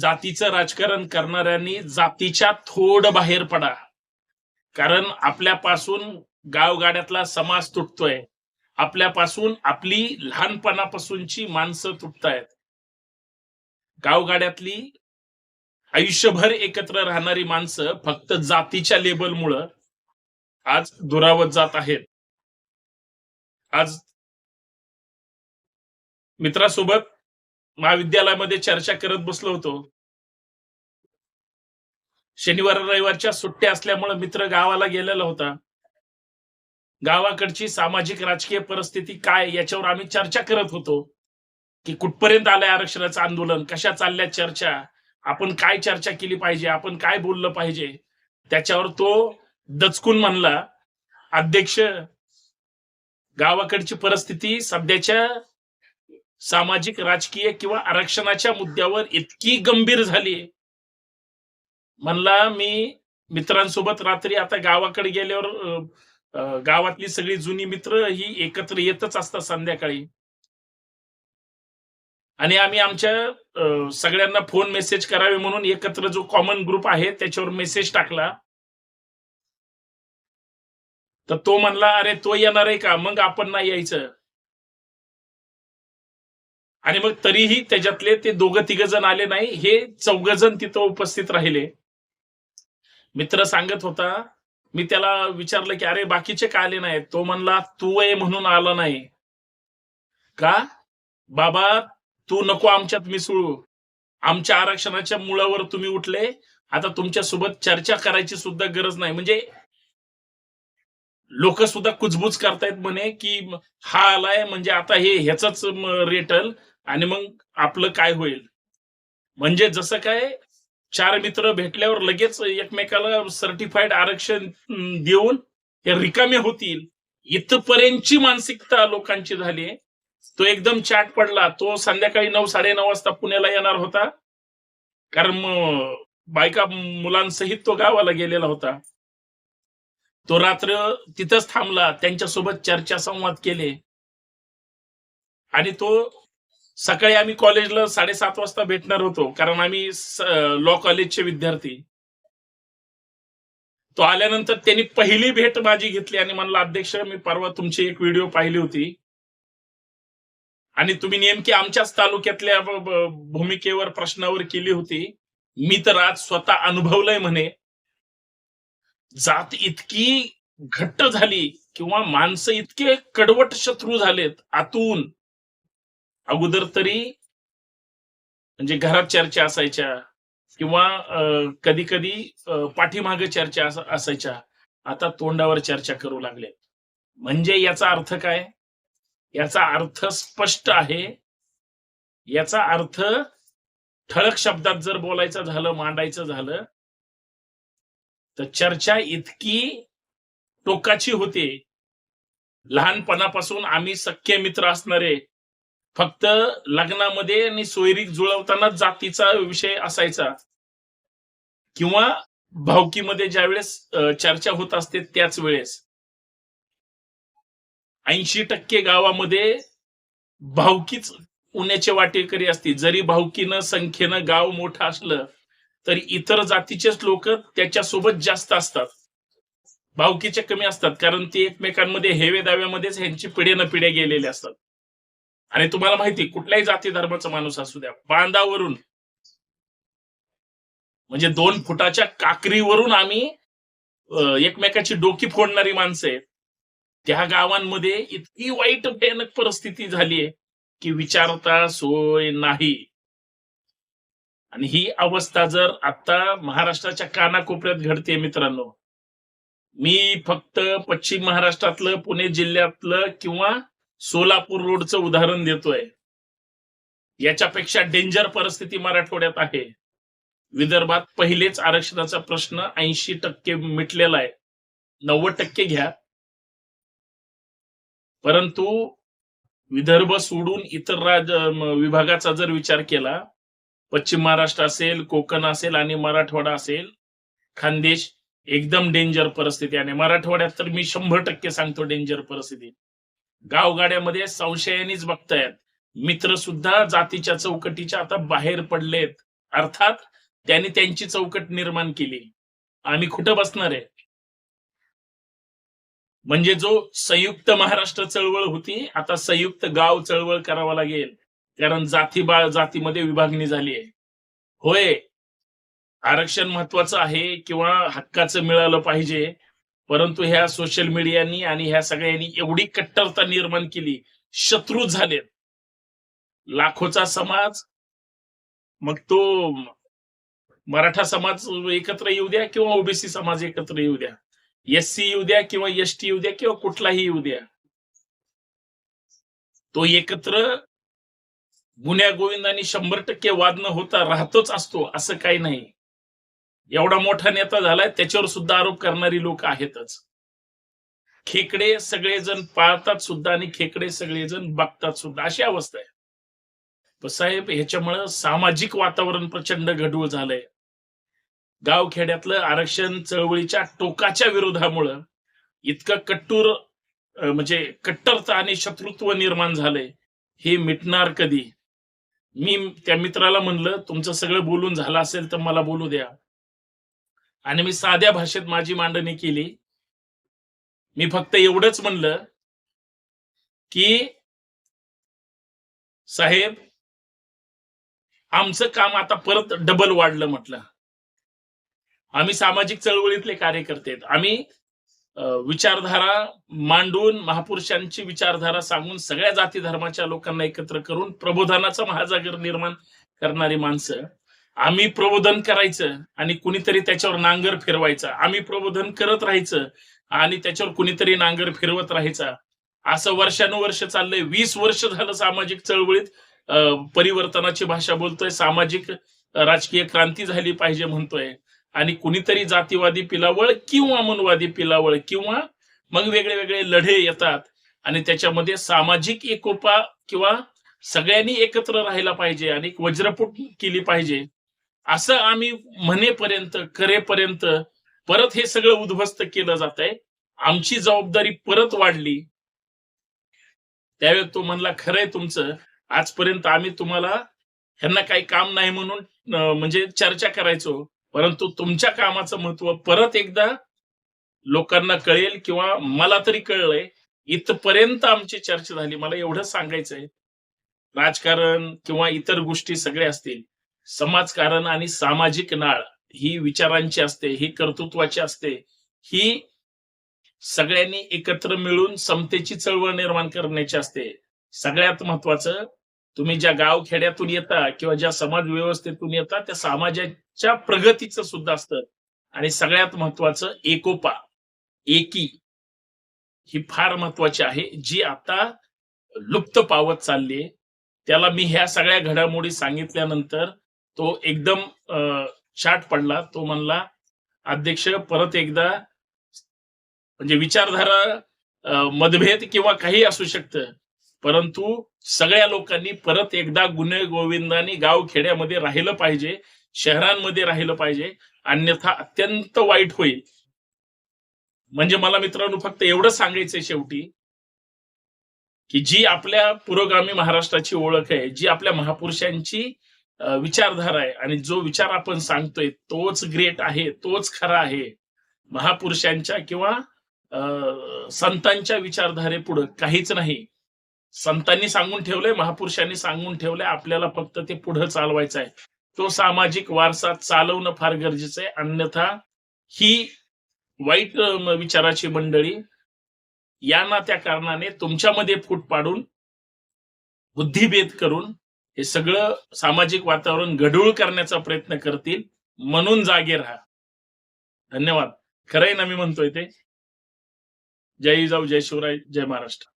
जातीचं राजकारण करणाऱ्यांनी जातीच्या थोडं बाहेर पडा. कारण आपल्यापासून गावगाड्यातला समाज तुटतोय. आपल्यापासून आपली लहानपणापासूनची माणसं तुटतायत. गावगाड्यातली आयुष्यभर एकत्र राहणारी माणसं फक्त जातीच्या लेबलमुळं आज दुरावत जात आहेत. आज मित्रासोबत महाविद्यालयामध्ये चर्चा करत बसलो होतो. शनिवार रविवारच्या सुट्ट्या असल्यामुळे मित्र गावाला गेलेला होता. गावाकडची सामाजिक राजकीय परिस्थिती काय याच्यावर आम्ही चर्चा करत होतो. की कुठपर्यंत आलंय आरक्षणाचं आंदोलन? कशा चालल्या चर्चा? आपण काय चर्चा केली पाहिजे? आपण काय बोललं पाहिजे? त्याच्यावर तो दचकून म्हणला अध्यक्ष गावाकडची परिस्थिती सध्याच्या सामाजिक राजकीय किंवा आरक्षणाच्या मुद्द्यावर इतकी गंभीर झाली. म्हणला मी मित्रांसोबत रात्री आता गावाकडे गेल्यावर गावातली सगळी जुनी मित्र ही एकत्र येतच असतात संध्याकाळी. आणि आम्ही आमच्या सगळ्यांना फोन मेसेज करावे म्हणून एकत्र जो कॉमन ग्रुप आहे त्याच्यावर मेसेज टाकला. तर तो म्हणला अरे तो येणार आहे का? मग आपण नाही यायचं. आणि मग तरीही त्याच्यातले ते दोघं तिघ जण आले नाही हे चौघ जण तिथं उपस्थित राहिले. मित्र सांगत होता मी त्याला विचारलं की अरे बाकीचे का आले नाहीत? तो म्हणला तू ये म्हणून आला नाही. का? बाबा तू नको आमच्यात मिसळू. आमच्या आरक्षणाच्या मुळावर तुम्ही उठले. आता तुमच्यासोबत चर्चा करायची सुद्धा गरज नाही. म्हणजे लोक सुद्धा कुजबूज करतायत म्हणे की हा आलाय म्हणजे आता हे ह्याच रेटल. आणि मग आपलं काय होईल? म्हणजे जसं काय चार मित्र भेटल्यावर लगेच एकमेकाला सर्टिफाईड आरक्षण देऊन हे रिकामे होतील. इथपर्यंतची मानसिकता लोकांची झाली तो एकदम चाट पडला. तो संध्याकाळी नऊ साडे नऊ वाजता पुण्याला येणार होता. कारण बायका मुलांसहित तो गावाला गेलेला होता. तो रात्र तिथंच थांबला. त्यांच्यासोबत चर्चा संवाद केले. आणि तो सकाळी आम्ही कॉलेजला साडेसात वाजता भेटणार होतो कारण आम्ही लॉ कॉलेजचे विद्यार्थी. तो आल्यानंतर त्यांनी पहिली भेट माझी घेतली आणि म्हणला अध्यक्ष मी परवा तुमची एक व्हिडिओ पाहिली होती. आणि तुम्ही नेमकी आमच्याच तालुक्यातल्या भूमिकेवर प्रश्नावर केली होती. मी तर आज स्वतः अनुभवलंय म्हणे. जात इतकी घट्ट झाली किंवा माणसं इतके कडवट शत्रू झालेत आतून अगोदर तरी म्हणजे घरात चर्चा असायच्या किंवा कधी कधी पाठीमागे चर्चा असायच्या. आता तोंडावर चर्चा करू लागले. म्हणजे याचा अर्थ काय? याचा अर्थ स्पष्ट आहे. याचा अर्थ ठळक शब्दात जर बोलायचं झालं मांडायचं झालं तर चर्चा इतकी टोकाची होते. लहानपणापासून आम्ही सख्य मित्र असणारे फक्त लग्नामध्ये आणि सोयरीक जुळवताना जातीचा विषय असायचा. किंवा भावकीमध्ये ज्यावेळेस वेळेस चर्चा होत असते त्याच वेळेस. ऐंशी टक्के गावामध्ये भावकीच उन्याचे वाटेकरी असतील. जरी भावकीनं संख्येनं गाव मोठं असलं तरी इतर जातीचेच लोक त्याच्यासोबत जास्त असतात. भावकीचे कमी असतात. कारण ते एकमेकांमध्ये हेवे दाव्यामध्येच ह्यांची पिढे न पिढ्या गेलेले असतात. आणि तुम्हाला माहिती कुठल्याही जाती धर्माचा माणूस असू द्या बांधावरून म्हणजे दोन फुटाच्या काकरीवरून आम्ही एकमेकाची डोकी फोडणारी माणसं आहेत. त्या गावांमध्ये इतकी वाईट भयानक परिस्थिती झालीये की विचारता सोय नाही. आणि ही अवस्था जर आता महाराष्ट्राच्या कानाकोपऱ्यात घडते मित्रांनो मी फक्त पश्चिम महाराष्ट्रातलं पुणे जिल्ह्यातलं किंवा सोलापूर रोडचं उदाहरण देतोय. याच्यापेक्षा डेंजर परिस्थिती मराठवाड्यात आहे. विदर्भात पहिलेच आरक्षणाचा प्रश्न ऐंशी टक्के मिटलेला आहे. नव्वद टक्के घ्या. परंतु विदर्भ सोडून इतर राज विभागाचा जर विचार केला पश्चिम महाराष्ट्र असेल कोकण असेल आणि मराठवाडा असेल खानदेश एकदम डेंजर परिस्थिती आणि मराठवाड्यात तर मी शंभर टक्के सांगतो डेंजर परिस्थिती. गावगाड्यामध्ये संशयानेच बघतायत. मित्र सुद्धा जातीच्या चौकटीच्या आता बाहेर पडलेत. अर्थात त्यांनी त्यांची चौकट निर्माण केली. आम्ही कुठं बसणार आहे? म्हणजे जो संयुक्त महाराष्ट्र चळवळ होती आता संयुक्त गाव चळवळ करावा लागेल. कारण जाती बाळ जातीमध्ये विभागणी झाली आहे. होय. आरक्षण महत्वाचं आहे किंवा हक्काचं मिळालं पाहिजे. परंतु ह्या सोशल मीडियानी आणि ह्या सगळ्यांनी एवढी कट्टरता निर्माण केली शत्रू झालेत. लाखोचा समाज मग तो मराठा समाज एकत्र येऊ द्या किंवा ओबीसी समाज एकत्र येऊ द्या. एस सी येऊ द्या किंवा एस टी येऊ द्या किंवा कुठलाही येऊ द्या. तो एकत्र गुन्ह्या गोविंदानी शंभर टक्के वाद न होता राहतोच असतो असं काही नाही. एवढा मोठा नेता झालाय त्याच्यावर सुद्धा आरोप करणारी लोक आहेतच. खेकडे सगळेजण पाळतात सुद्धा आणि खेकडे सगळेजण बघतात सुद्धा. अशी अवस्था आहे. साहेब ह्याच्यामुळं सामाजिक वातावरण प्रचंड गढूळ झालंय. गावखेड्यातलं आरक्षण चळवळीच्या टोकाच्या विरोधामुळं इतकं कट्टूर म्हणजे कट्टरता आणि शत्रुत्व निर्माण झालंय. हे मिटणार कधी? मी त्या मित्राला म्हणलं तुमचं सगळं बोलून झालं असेल तर मला बोलू द्या. आणि मी साध्या भाषेत माझी मांडणी केली. मी फक्त एवढंच म्हणलं की साहेब आमचं काम आता परत डबल वाढलं म्हटलं. आम्ही सामाजिक चळवळीतले कार्यकर्ते आहेत. आम्ही विचारधारा मांडून महापुरुषांची विचारधारा सांगून सगळ्या जाती धर्माच्या लोकांना एकत्र करून प्रबोधनाचा महाजागर निर्माण करणारी माणसं आम्ही प्रबोधन करायचं आणि कुणीतरी त्याच्यावर नांगर फिरवायचा. आम्ही प्रबोधन करत राहायचं आणि त्याच्यावर कुणीतरी नांगर फिरवत राहायचा. असं वर्षानुवर्ष चाललंय. वीस वर्ष झालं सामाजिक चळवळीत परिवर्तनाची भाषा बोलतोय. सामाजिक राजकीय क्रांती झाली पाहिजे म्हणतोय. आणि कुणीतरी जातीवादी पिलावळ किंवा मनवादी पिलावळ किंवा मग वेगळे वेगळे लढे येतात. आणि त्याच्यामध्ये सामाजिक एकोपा किंवा सगळ्यांनी एकत्र राहायला पाहिजे आणि वज्रपूट केली पाहिजे. असं आम्ही म्हणेपर्यंत करेपर्यंत परत हे सगळं उद्ध्वस्त केलं जात आहे आमची जबाबदारी परत वाढली. त्यावेळी तो म्हणला खरंय तुमचं. आजपर्यंत आम्ही तुम्हाला ह्यांना काही काम नाही म्हणून म्हणजे चर्चा करायचो. परंतु तुमच्या कामाचं महत्त्व परत एकदा लोकांना कळेल किंवा मला तरी कळलंय. इथपर्यंत आमची चर्चा झाली. मला एवढं सांगायचंय. राजकारण किंवा इतर गोष्टी सगळ्या असतील. समाजकारण आणि सामाजिक नाळ ही विचारांची असते ही कर्तृत्वाची असते ही सगळ्यांनी एकत्र मिळून समतेची चळवळ निर्माण करण्याची असते. सगळ्यात महत्वाचं तुम्ही ज्या गाव खेड्यातून येता किंवा ज्या समाज व्यवस्थेतून येता त्या समाजाच्या प्रगतीचं सुद्धा असतं. आणि सगळ्यात महत्वाचं एकोपा एकी ही फार महत्वाची आहे जी आता लुप्त पावत चालली त्याला मी ह्या सगळ्या घडामोडी सांगितल्यानंतर तो एकदम शाट पडला. तो म्हणला अध्यक्ष परत एकदा म्हणजे विचारधारा मतभेद किंवा काही असू शकतं. परंतु सगळ्या लोकांनी परत एकदा गुन्हे गोविंदाने गाव खेड्यामध्ये राहिलं पाहिजे शहरांमध्ये राहिलं पाहिजे. अन्यथा अत्यंत वाईट होईल. म्हणजे मला मित्रांनो फक्त एवढं सांगायचंय शेवटी की जी आपल्या पुरोगामी महाराष्ट्राची ओळख आहे जी आपल्या महापुरुषांची विचारधारा आहे. आणि जो विचार आपण सांगतोय तोच ग्रेट आहे तोच खरा आहे. महापुरुषांच्या किंवा अं, संतांच्या विचारधारेपुढं काहीच नाही. संतांनी सांगून ठेवलंय महापुरुषांनी सांगून ठेवलंय आपल्याला फक्त ते पुढे चालवायचं आहे. तो सामाजिक वारसा चालवणं फार गरजेचं आहे. अन्यथा ही वाईट विचाराची मंडळी या ना त्या कारणाने तुमच्यामध्ये फूट पाडून बुद्धिभेद करून हे सगळं सामाजिक वातावरण गढूळ करण्याचा प्रयत्न करतील. म्हणून जागे राहा. धन्यवाद. खरंय ना मी म्हणतोय ते? जय जाऊ जय शिवराय जय महाराष्ट्र.